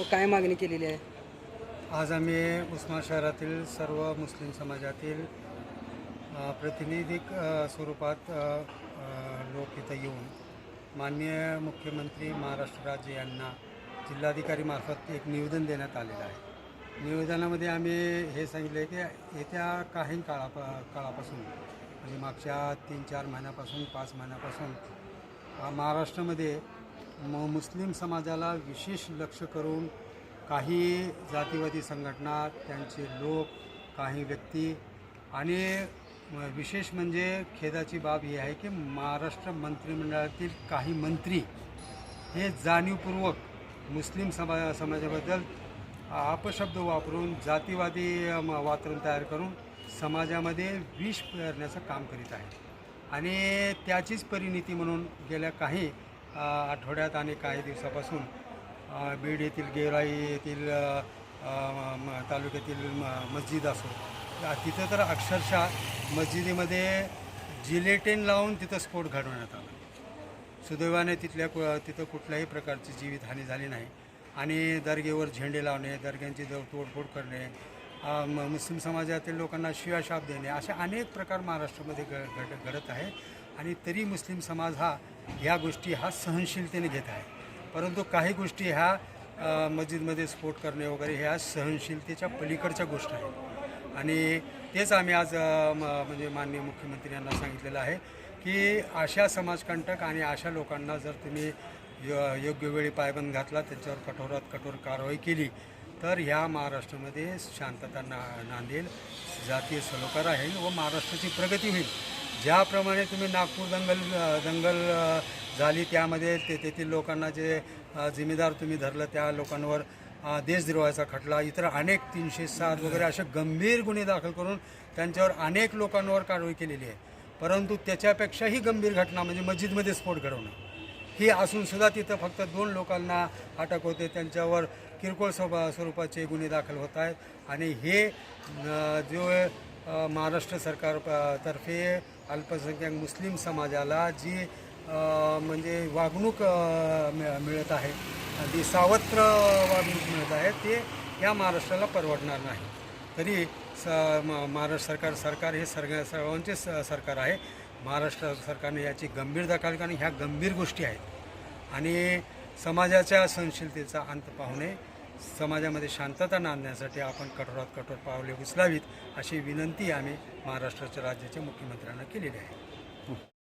व काय मागणी केलेली आहे? आज आम्ही उस्मान शहरातील सर्व मुस्लिम समाजातील अ, प्रतिनिधिक अ, स्वरूपात अ, अ, लोक इथं येऊन माननीय मुख्यमंत्री महाराष्ट्र राज्य यांना जिल्हाधिकारीमार्फत एक निवेदन देण्यात आलेलं आहे. निवेदनामध्ये आम्ही हे सांगितले की येत्या काही काळा काळापासून म्हणजे मागच्या तीन चार महिन्यापासून पाच महिन्यापासून महाराष्ट्रामध्ये म मुस्लिम समाजाला विशेष लक्ष करून काही जातीवादी संघटना त्यांचे लोक काही व्यक्ती आणि विशेष म्हणजे खेदाची बाब ही आहे की महाराष्ट्र मंत्रिमंडळातील काही मंत्री हे जाणीवपूर्वक मुस्लिम समा समाजाबद्दल अपशब्द वापरून जातीवादी वातावरण तयार करून समाजामध्ये विष पेरण्याचं काम करीत आहे. आणि त्याचीच परिणिती म्हणून गेल्या काही आठवड्यात आणि काही दिवसापासून बीड येथील गेवराई येथील तालुक्यातील म- मस्जिद असो तिथं तर अक्षरशः मस्जिदीमध्ये जिलेटेन लावून तिथं स्फोट घडवण्यात आला. सुदैवाने तिथल्या कु तिथं कुठल्याही प्रकारची जीवितहानी झाली नाही. आणि दर्गेवर झेंडे लावणे दर्ग्यांची तोडफोड करणे म- मुस्लिम समाजातील लोकांना शिवाशाप देणे असे अनेक प्रकार महाराष्ट्रामध्ये घ घड घडत आहे आणि तरी मुस्लिम समाज हा ह्या गोष्टी हा सहनशीलतेने घेत आहे. परंतु काही गोष्टी ह्या मस्जिदमध्ये स्फोट करणे वगैरे ह्या सहनशीलतेच्या पलीकडच्या गोष्ट आहेत. आणि तेच आम्ही आज म- म्हणजे माननीय मुख्यमंत्री यांना सांगितलेलं आहे की अशा समाजकंटक आणि अशा लोकांना जर तुम्ही य- योग्य वेळी पायबंद घातला त्यांच्यावर कठोरात कठोर कारवाई केली तर ह्या महाराष्ट्रामध्ये शांतता ना नांदेल जातीय सलोकार आहे व महाराष्ट्राची प्रगती होईल. ज्याप्रमाणे तुम्ही नागपूर दंगल दंगल झाली त्यामध्ये ते तेथील लोकांना जे जिम्मेदार तुम्ही धरलं त्या लोकांवर देशद्रोहाचा खटला इतर अनेक तीनशे सात वगैरे असे गंभीर गुन्हे दाखल करून त्यांच्यावर अनेक लोकांवर कारवाई केलेली आहे. परंतु त्याच्यापेक्षाही गंभीर घटना म्हणजे मस्जिदमध्ये स्फोट घडवणं. ही असूनसुद्धा तिथं फक्त दोन लोकांना अटक होते. त्यांच्यावर किरकोळ स्व स्वरूपाचे गुन्हे दाखल होत आहेत. आणि हे जो महाराष्ट्र सरकार तर्फे अल्पसंख्याक मुस्लिम समाजाला जी म्हणजे वागणूक मिळत आहे जी सावत्र वागणूक मिळत आहे ते या महाराष्ट्राला परवडणार नाही. तरी स म- महाराष्ट्र सरकार सरकार हे सर्ग सर्वांचे स सरकार आहे. महाराष्ट्र सरकारने याची गंभीर दखल कारण ह्या गंभीर गोष्टी आहेत. आणि समाजाच्या सहनशीलतेचा अंत पाहणे समाजामध्ये शांतता नांदण्यासाठी आपण कठोरात कठोर पावले उचलावीत अशी विनंती आम्ही महाराष्ट्राच्या राज्याच्या मुख्यमंत्र्यांना केलेली आहे.